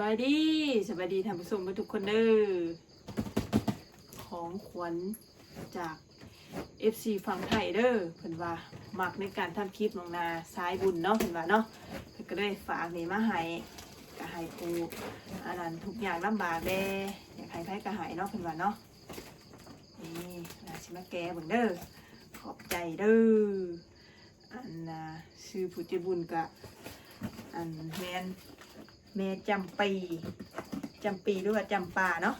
บายดีสบายดีท่านผู้ชมทุกคนเด้อของขวัญจาก FC ฝั่งไทยเด้อเพิ่นว่ามักในการทำคลิปลงนาสายบุญเนาะเพิ่นว่าเนาะเพิ่นก็ได้ฝากนี่มาให้ก็ให้ปูอันนั้นทุกอย่างลำบากแด้อยากให้ไผก็ให้เนาะเพิ่นว่าเนาะนี่นาสิมาแก้เบิ่งเด้อขอบใจเด้ออันน่ะชื่อผู้ใจบุญก็อันแม่น แม่จำปีจำปีหรือว่าจำปาเนาะ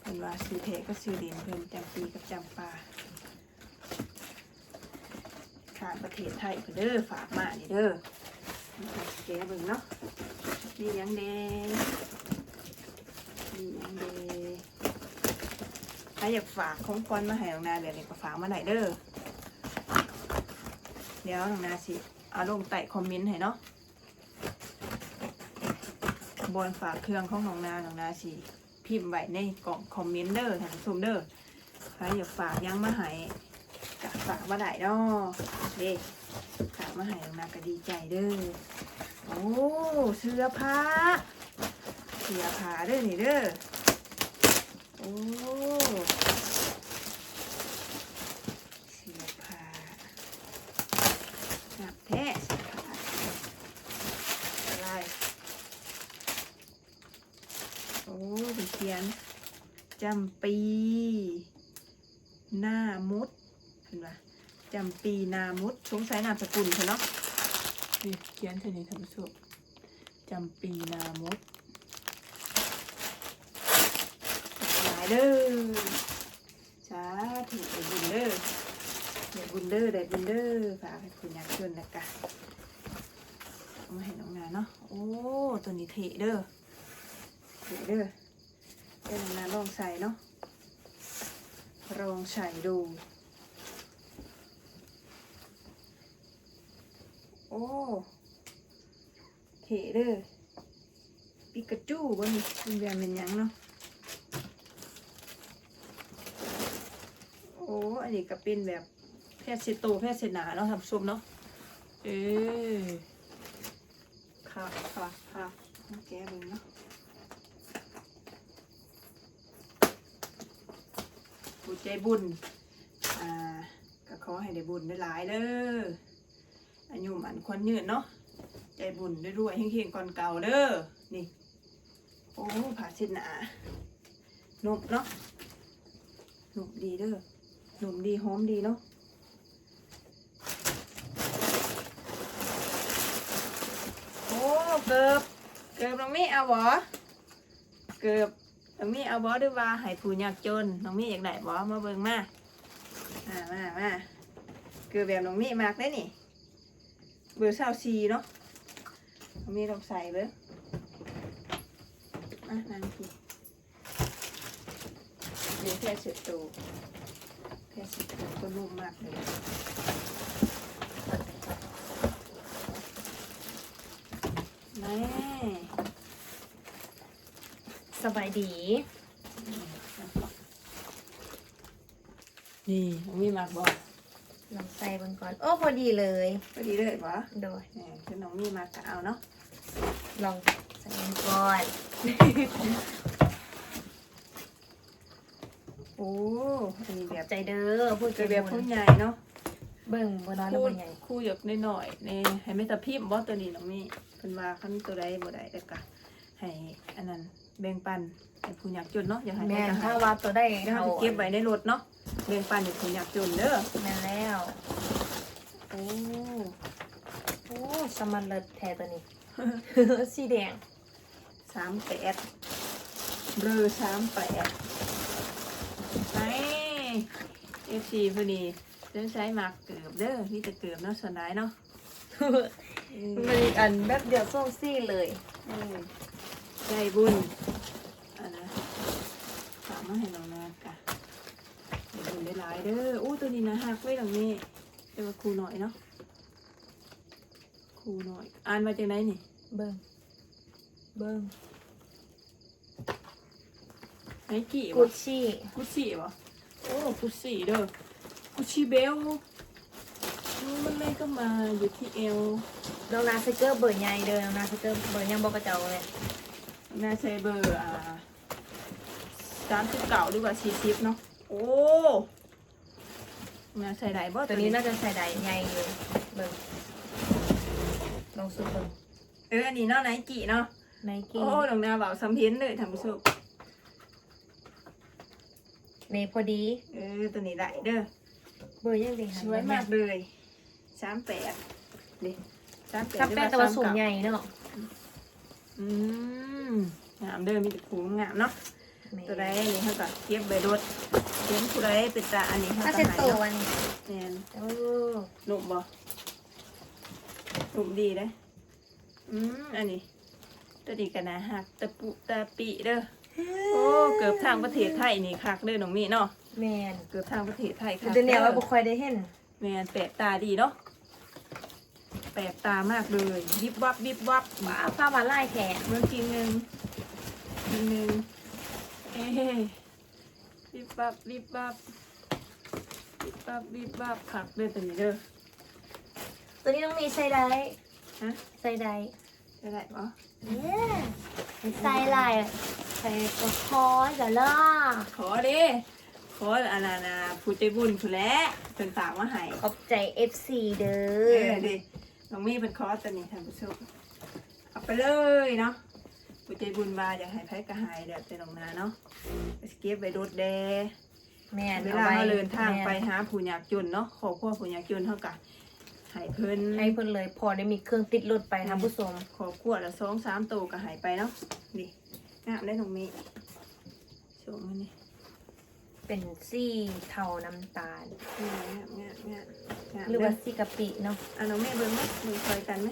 เป็นว่าซื้อเทก็ซื้อเดียนเพิ่นจำปีกับจำปาขาประเทศไทยเพิ่นเด้อฝากมานี่เด้อแกเบิ่งเนาะนี่ยังเดนี่ยังเดถ้าอยากฝากของกวนมาให้น้องนาเดี๋ยวนี้ก็ฝากมาไหนอยเด้อเดี๋ยวน้องนาสิเอาลงใต้คอมเมนต์ให้เนาะ บนฝากเครื่องของน้องนาน้องนาสีพิมพ์ไว้ในกล่องคอมเมนต์เด้อท่านผู้ชมเด้อใครอยากฝากยังมาให้ก็ฝากมาได้เนาะเด็กฝากมาให้น้องนาก็ดีใจเด้อโอ้เสื้อผ้าเสื้อผ้าเด้อนี่เด้อโอ้เสื้อผ้าหนักแท้เสื้อผ้าอะไร โอ้เป็นเขียน จำปี หน้ามุดเห็นปะจำปีนามุดสงสัยนามสกุลเขาเนาะนี่เขียนเท่านี้ท่านผู้ชมจำปีนามุดหลายเด้อสาธุได้บุญเด้อได้บุญเด้อได้บุญเด้อฝากให้คุณยากชนนะกะมาให้น้องนาเนาะโอ้ตัวนี้เทเด้อเดี๋ยวเด้อ เดี๋ยวนาลองใส่เนาะลองใส่ดู โอ้เท่เด้อปิกาจูบ่นี่เป็นแบบเป็นยังเนาะโอ้อันนี้ก็เป็นแบบแพทย์เซโตแพทย์เซนาเนาะทำซุปเนาะเออค่ะค่ะค่ะแก้เบิ่งเนาะ ผู้ใจบุญ อ่าก็ขอให้ได้บุญได้หลายเด้ออายุมันควันยืนเนาะ ใจบุญได้รวยเฮงๆก่อนเก่าเด้อ นี่ โอ้ผ่าเช็ดหนาหนุ่มเนาะหนุ่มดีเด้อหนุ่มดีหอมดีเนาะโอ้เกือบเกือบน้องมี่เอาบ่เกือบ น้องมี่เอาบอหรือว่าให้ผู้ยากจนน้องมี่อยากได้บอมาเบิ่งมาอ่ามามาคือแบบน้องมี่มากได้นี่ เบอร์เศร้าซีเนาะน้องมี่ลองใส่เบิ่งอะนั่งทีเดี๋ยวแค่เสร็จตัวแค่เสร็จตัวก็นุ่มมากเลยแม่ บายดี นี่น้องมี่มากบอกลองใส่เบนก่อน โอ้พอดีเลย พอดีเลยบอโดยแหมคือน้องมี่มากก็เอาเนาะลองใส่เบิ่งก่อน โอ้อันนี้แบบใจเด้อพูดคือแบบผู้ใหญ่เนาะเบิ่งบนน้อยแล้วคู่บนใหญ่คู่หยกหน่อยๆนี่ให้ไม่ตะพิมพ์บ่ตัวนี้น้องมี่เป็นว่าขั้นตัวใดบ่ได้แต่ก็ให้อันนั้น แบ่งปันให้ผู้ยากจนเนาะอย่าให้แม่ใครนก็ถ้าให้ว่าตัวได้เดี๋ยวเราเขาจะเก็บไว้ในรถเนาะแบ่งปันให้ผู้ยากจนเด้อแม่นแล้วโอ้โอ้สมันเลิศแท้ตัวนี้ สีแดงสามแปดเบอร์สามแปดไอ้เอฟซีพอดีเดินใช้หมากเกือบเด้อมีแต่เกือบเนาะส่วนไหนเนาะอืมมันอีกอันแบบเดียวส่งซี่เลย เออ ใจบุญอันนะฝากมาให้น้องนากะใจบุญได้หลายเด้ออู้ตัวนี้นะหักไว้ตรงนี้แต่ว่าครูหน่อยเนาะครูหน่อย อ่านมาจากไหนนี่เบิ่งเบิ่งไนกี้กุวะชชี่กุชชี่วะโอ้กุชชี่เด้อกุชชี่เบลโอ้มันเลยก็มาอยู่ที่เอว น้องนาสเกอร์เบอร์ใหญ่เด้อน้องนาสเกอร์เบอร์ยังบอกกระเจ้าเลย แม่ใช้เบอร์อ่าสามสิบเก่าดีกว่าสี่สิบเนาะ โอ้แม่ใส่ได้บ่ตัวนี้น่าจะใส่ได้ใหญ่อยู่เบิ่งลองซื้อเบิ่งเอออันนี้เนาะไนกี้เนาะ ไนกี้ โอ้ดองนาเบาซ้ำเห็นเลยท่านผู้ชมเนพอดี เออตัวนี้ได้เด้อ เบอร์ยังดีค่ะสวยมากเลยสามแปดดิสามแปดซับแป้งแต่ว่าสูงใหญ่เนาะ อืมงามเด้อมีแต่คูงามเนาะแม่ตัวใดนี่เขาก็เก็บใบรถเห็นผู้ใดเป็นตาอันนี้เขาถ้าก็เซ็ตหายตัวเนาะอันนี้แม่นโอ้หนุ่มบ่หนุ่มดีเด้ออืมอันนี้ ตัวนี้กันนะหักตะปุตะปีเด้อโอ้เกือบทางประเทศไทยนี่คักเด้อน้องมีเนาะแมนเกือบทางประเทศไทยคักเดี๋ยวเนี่ยว่าบุคอยได้เห็น แม่นแปลกตาดีเนาะแปลกตามากเลยวิบวับวิบวับว้าวผ้ามาไล่แขนเมื่อกี้หนึ่งทีหนึ่งเอ้ยวิบวับวิบวับวิบวับวิบวับคักเด้อตัวนี้เด้อตัวนี้ต้องมีใส่ได้ฮะใส่ได้ได้ไหมปะเนี่ยใส่ลายใส่กระคอยกับล่าขอเด้ขออันนั้นนะผู้ใจบุญผู้แหล้วเป็นฝากมาให้ขอบใจ FC เด้เอออดิ น้องมีเป็นคอตัวนี้ท่านผู้ชมเอาไปเลยเนาะผู้ใจบุญมาอยากให้ไพ่กระหายเดี๋ยวจะน้องนาเนาะไปเก็บไปรถแดแม่นเวอลาไว้เราเดินทางไปแม่นหาผู้ยากจนเนาะขอพ่อผู้ยากจนเท่ากับหายเพิ่นให้เพิ่นเลยพอได้มีเครื่องติดรถไปนะผู้ชมขอขวดละสองสามตัวก็หายไปเนาะนี่งามได้ตรงนี้โชว์มันนี่ เป็นซี่เทาน้ำตาลงามงามงามงามงามหรือเด้ว่าอซี่กะปิเนาะอันน้องแม่เบิ่งไหมมึงคอยกันไหม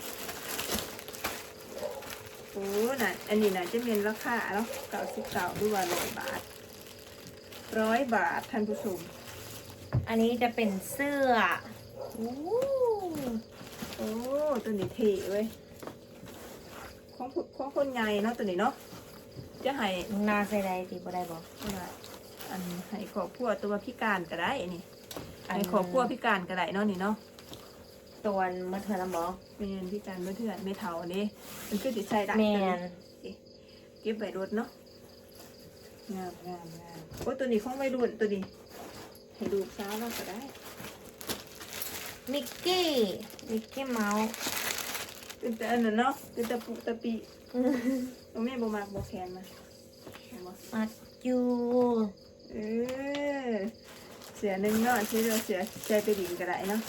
โอ้น่ะอันนี้น่ะจะเป็นราคาเนาะเก้าสิบเก้าด้วยว่าร้อยบาทร้อยบาทท่านผู้ชมอันนี้จะเป็นเสื้ออู้โอ้ตัวนี้เท่เว้ยของผู้ของคนใหญ่เนาะตัวนี้เนาะจะให้น้องนาใส่ได้ดีบ่ได้บ่ว่า อันให้ขอบพัวตัวพิการก็ได้นี่ให้ขอบพัวพิการก็ได้เนาะนี่เนาะตัวเมื่อเธอละบ่เป็นพิการเมื่อเถื่อนไม่เท่าเด้มันคือติดใส่ได้แม่นเก็บใบรถเนาะงามงามงามโอ้ตัวนี้ของวัยรุ่นตัวนี้ ให้ดูซ้าเราก็ได้มิกกี้มิกกี้เมาส์เป็นแต่อันนั้นเนาะเป็นแต่ปุตะปีเราแม่บ่มากบ่แคนมาเอามามัดอยู่ เออเสียหนึ่งเนาะชื่อเสียใจไปดินก็ได้เนาะ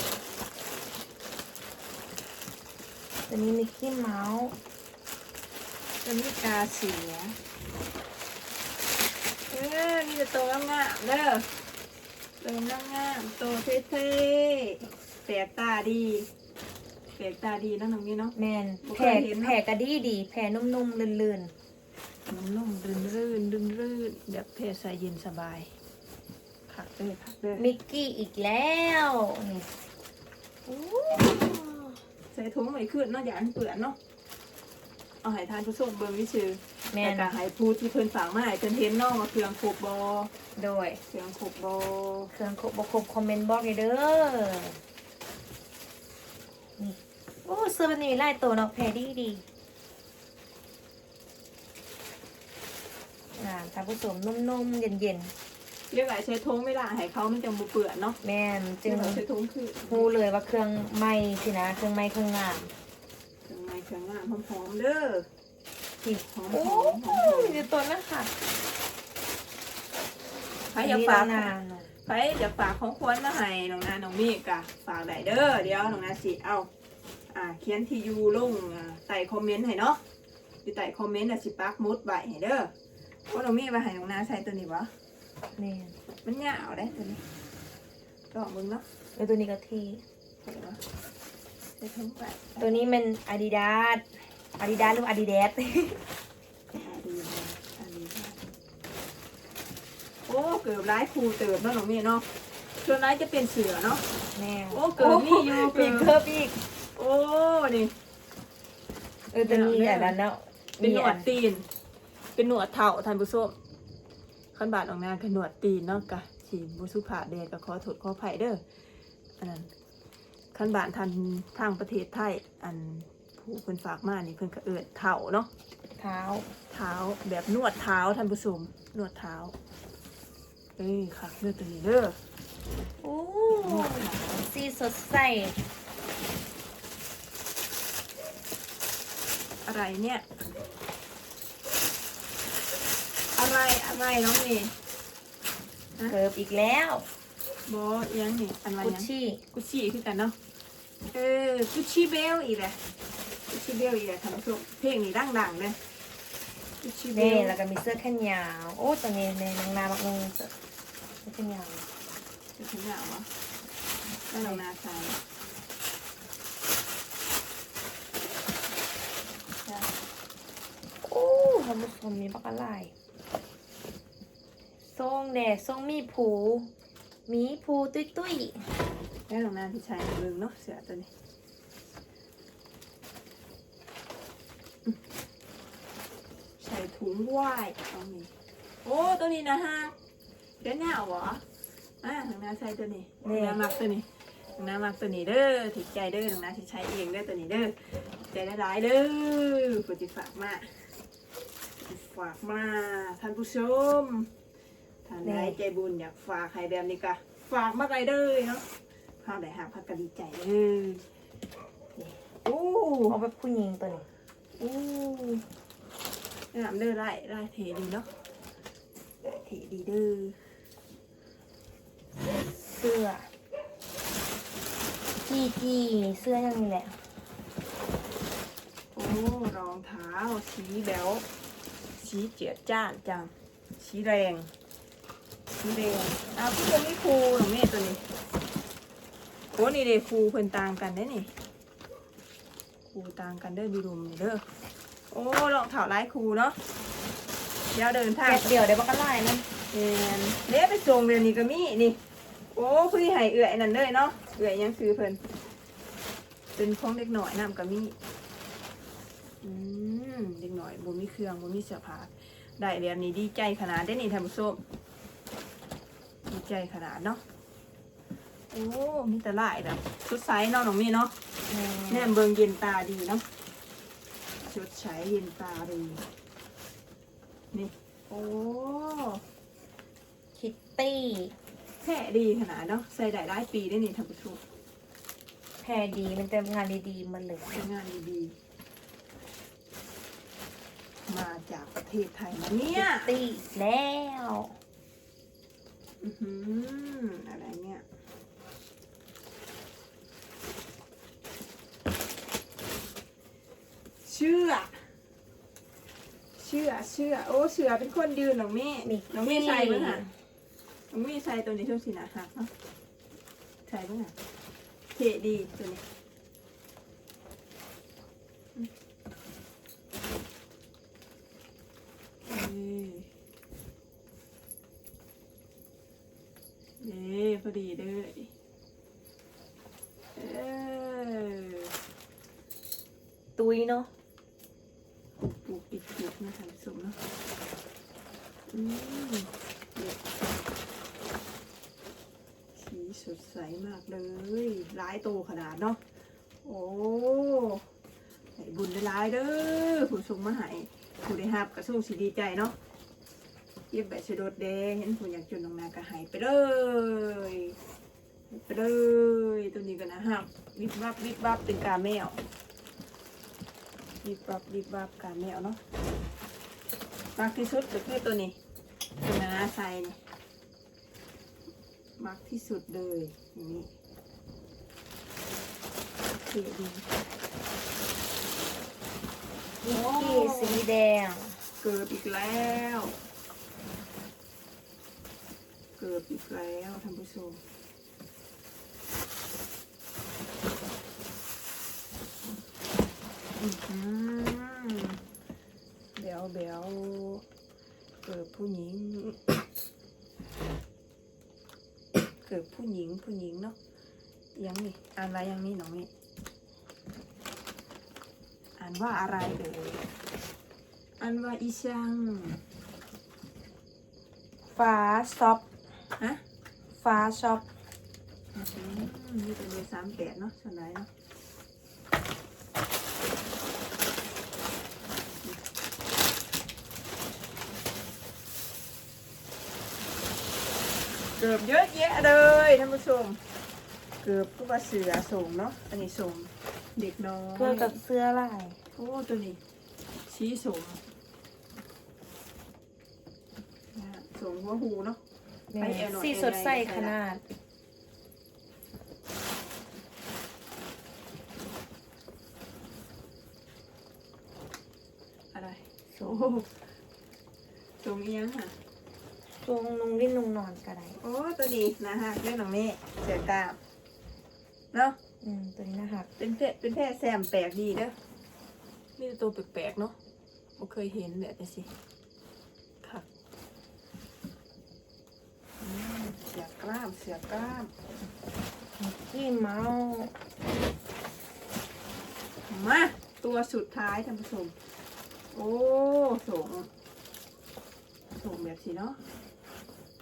ตัวนี้มิกกี้เมาส์ตัวนี้กาเสียเออมีแต่ตัวงามๆเด้อตัวงามๆตัวเท่ๆแปลกตาดีแปลกตาดีเนาะน้องนี่เนาะแมนบ่เคแผ่ยเห็นเนอะแผ่กระดีดีแผ่นุ่มๆลื่น นุ่มๆรื่นรื่นรื่นรื่นแบบเพศใส่เย็นสบายผักเลยผักเลยๆมิกกี้อีกแล้วนี่อู้ใส่ถุงไว้ขึ้นเนาะอย่าอันเปื่อนเนาะเอาให้ทานผู้ชมเบิ่งวิชื่อแมแต่นก็ให้ผู้ที่เพิ่นฝากมาให้เพิ่นเห็นเนาะว่าเครื่องครบบอโดย เครื่องครบบอเครื่องครบบครบคอมเมนต์บอกเลยเด้อนี่โอ้เสื้อแบบนี้ไล่ตัวเนาะแผ่ดีดี อ่าท่านผู้ชมนุ่มๆเย็นเรียกว่าใช้ถุงเวลาให้เขามันจะบ่เปื่อนเนาะๆ แมนจึจึงงใช้ถุงคือรู้เลยว่าเครื่องไหม้สินะ เครื่องไหม้เครื่องงาม เครื่องในเครื่องงามหอมๆเด้อที่ หอมโอ้ๆหอมยเดี๋ยวตัวนั้นค่ะๆใครอยากฝาก นานๆหน่อยใครอยากฝากของขวัญมาให้น้องนาน้องมีกะฝากได้เด้อเดี๋ยวน้องนาสิเอา อ่า เขียนที่อยู่ลงอ่าใต้คอมเมนต์ให้เนาะอยู่ใต้คอมเมนต์น่ะสิปักหมุดไว้ให้เด้อ ว่าน้องมีมาให้น้องนาใส่ตัวนี้บ่แม่นมันยาวได้ตัวนี้ลองมึงเนาะแล้วตัวนี้ก็ที่ ใส่บ่ใส่ถุงไปตัวนี้มันอาดิดาสอาดิดาสหรืออาดิเดสอ่าดีนะอ่าดีนะโอ้เกือบร้ายครูเติบเนาะน้องมีเนาะส่วนร้ายจะเป็นเสือเนาะ แม่โอ้เกิดนี่อยู่เกิมีดเคิร์ฟอีกโอ้นี่ เออตัวนี้อะดันแล้วเป็นหนวดอัตีน เป็นหนวดเท่าท่านผู้ชมขันบาดออกงานเป็นหนวดตีนเนาะกะสีบุสุภาเดกะขอโทษขอไผ่เด้ออันนั้นขันบาดทันทางประเทศไทยอันผูเพิ่นฝากมานี่เพิ่นก็เอิดเท้าเนาะเท้าเท้าแบบนวดเท้าท่านผู้ชมนวดเท้าเอ้ยค่ะเลือดตัวนี้เด้อโอ้สีสดใสอะไรเนี่ย อะไรอะไรน้องนี่เกิบอีกแล้วบอเอียงนี่อันว่ากุชยังชี่กุชชี่คือกันเนาะเออกุชชี่เบลอีกแหละกุชชี่เบลอีกแหละท่านผู้ชมเพลงนี้ดังๆเลยกุชชี่เบนี่ลแล้วก็มีเสื้อแขนยาวโอ้ตอนนี้ในนางนาบักนึงเสื้อเสื้อแขนยาว จะถึงหนาววะแล้วน้องนาใส่โอ้ท่านผู้ชมมีบักอะไร ทรงแดดทรงมีผูหมีผูตุ้ยตุ้ยแล้วน้องนาที่ใช้เบิ่งเนาะเสือตัวนี้อืมใส่ถุงว่ายเอานี่โอ้ตัวนี้นะฮะเดี๋ยวหนาวเหรออ่าน้องนาใส่ตัวนี้น้องนามักตัวนี้น้องนามักตัวนี้เด้อถือใจเด้อน้องนาที่ใช้เองเด้อตัวนี้เด้อใจหลายๆเด้อผู้ที่ฝากมาฝากมาท่านผู้ชม ท่านใดใจบุญอยากฝากใครแบบนี้ก็ฝากมาไกลเด้อเนาะข้าวได้หาพักก็ดีใจเด้อนี่โอ้เอาแบบผู้หญิงตัวนี้โอ้งามเด้อไล่ไล่เทดีเนาะไล่เทดีเด้อเสื้อจีจีเสื้อยังนี่แหละโอ้รองเท้าสีแบวสีเจียดจ้านจังสีแรง สีแรงอ้าวพี่จะไม่ครูหรอแม่ตัวนี้โอ้นี่เด้ครูเพิ่นต่างกันเด้นี่ครูต่างกันเด้อบีรุมนี่เด้อโอ้รองเท้าลายครูเนาะเดี๋ยวเดินทางแกะเดี่ยวได้บักอะไรนั่นแม่นเด้ไปส่งเดี๋ยวนี้ก็มีนี่ โอ้พี่ให้เอื่อยนั่นเลยเนาะเอื่อยยังซื้อเพิ่นเป็นของเด็กหน่อยนำก็มีอืมเด็กหน่อยบ่มีเครื่องบ่มีเสื้อผ้าได้แบบนี้ดีใจขนาดได้นี่ท่านผู้ชม ดีใจขนาดเนาะ โอ้ มีแต่ลายแบบชุดไซส์เนาะน้องมีเนาะแน่เบิงเย็นตาดีเนาะ ชุดใช้เย็นตาดี นี่ โอ้คิตตี้แท่ดีขนาดเนาะ ใส่ได้หลายปีได้นี่ท่านผู้ชมแพรดีมันจะงานดีๆมันเลยเป็นงานดีๆ มาจากประเทศไทยนะเนี่ยคิตตี้แล้ว อื้อหืออะไรเนี่ยเชื่อ เชื่อเชื่อ โอ้เชื่อเป็นคนดืนน้องเม่น้องเม่ใส่บ้างอะน้องเม่ใส่ตัวนี้ช่วงสีหนาหักเนาะใส่บ้างอะเท่ดีตัวนี้นี่นี่พ อดีเลยเออตุยเนาะปลูกปลูกปิดปิดนะท่านผู้ชมเนาะอืมเด็ดสีสดใสมากเลยร้ายโตขนาดเนาะโอ้ให้บุญได้ร้ายเด้อผู้ชมมาให้ผู้ได้ฮับกระส่งสีดีใจเนาะ ย็บแบบชะโดดแดงเห็นผู้อยากจนลงนากระหายไปเลยหายไปเลยตัวนี้กันนะฮะวิบวับวิบวับเป็นกาแมววิบวับวิบวับกาแมวเนาะมากที่สุดก็คือตัวนี้ตัวนานาไซนี่มากที่สุดเลยอย่างนี้เท่ดีนิกกี้สีแดงเกิดอีกแล้วเกิดอีกแล้วท่านผู้ชมเดี๋ยวเดี๋ยวเกิดผู้หญิง เกิดผู้หญิงผู้หญิงเนาะยังนี่อ่านอะไรยังนี่น้องนี่อ่านว่าอะไรเอ่ยอ่านว่าอีช่างฟ้าช็อป ฮะฟาช็อปนี่เป็นเบอร์สามแปดเนาะชนไหนเนาะเกือบเยอะแยะเลยท่านผู้ชม เกือบก็มาเสือส่งเนาะ อันนี้ส่งเด็กน้อยเกือกับเสื้อลาย โอ้ตัวนี้ ชี้ส่งส่งหัวหูเนาะ เนี่ยไปเอวหน่อยสีสดใสเอวหน่อยขนาด อะไรสูโอ้งโหส่งเอียงค่ะทรงนุ่งดิ้นนุ่งนอนก็ได้โอ้ตัวนี้นะฮะเรื่องของนี้เสือกล้ามเนาะอืมตัวนี้นะหักเป็นเพศเป็นเพศแซมแปลกดีเด้อนี่ตัวแปลกๆเนาะไม่เคยเห็นแบบนี้สิค่ะอืมเสือ กล้ามเสือกล้ามขี้เมามาตัวสุดท้ายท่านผู้ชม โอ้ส่งส่งแบบสิเนาะ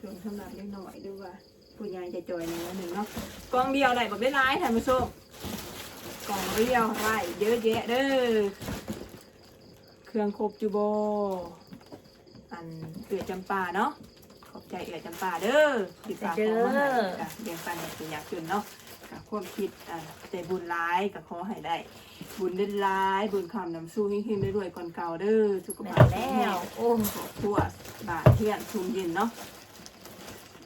ส่งสำหรับเล็กน่อยดูว่าผู้ใหญ่จะจอยในวันหนึ่งเนาะกล่องเดียวได้แบบไม่ร้ายท่านผู้ชมกล่องเดียวไรเยอะแยะเด้อเครื่องครบจูโบอันเกลือจำปาเนาะ ใจเกลือจำปาเด้อดีฝากของมาให้จ้ะเลี้ยงปันอยากอยากจุนเนาะกับความคิดอ่าใจบุญร้ายกับขอให้ได้ บุญเด่นร้าย บุญคำนำสู้หิ้งๆได้รวยก่อนเก่าเด้อสุขแม่ภาพนแข็งแล้แรงวโอ้ครอบครัวบาทเที่ยงชุมเย็นเนาะ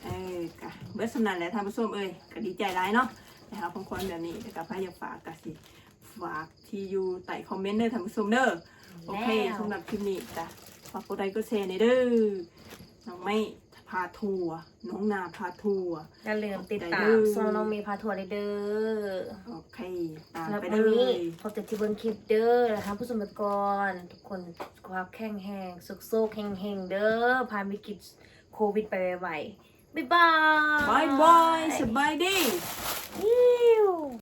เอ้ยกะเบิร์สำนันแหละท่านผู้ชมเอ้ยก็ดีใจร้ายเนาะนะครับของคนแบบนี้แต่กับพายอยากฝากกะสิฝากที่อยู่ใต้คอมเมนต์เด้อท่านผู้ชมเด้อโอเคแล้วสำหรับคลิปนี้จ้ะฝากกดไลค์กดแชร์ในอยเด้อน้องไม่ พาทัวร์น้องนาพาทัวร์ อย่าลืมติดได้ตาเด้มอซองน้องเมย์พาทัวร์ได้เด้อโอเคตามแล้วไปวันเลนี้ยขอบใจที่เบิ้งคลิปเด้อนะคะผู้ชมกรทุกคนสุขภาพแข็งแรงสุขโซกแข็งแรงเด้อผ่านวิกฤตโควิดไปไวๆบ๊ายบายบายบายสบายดี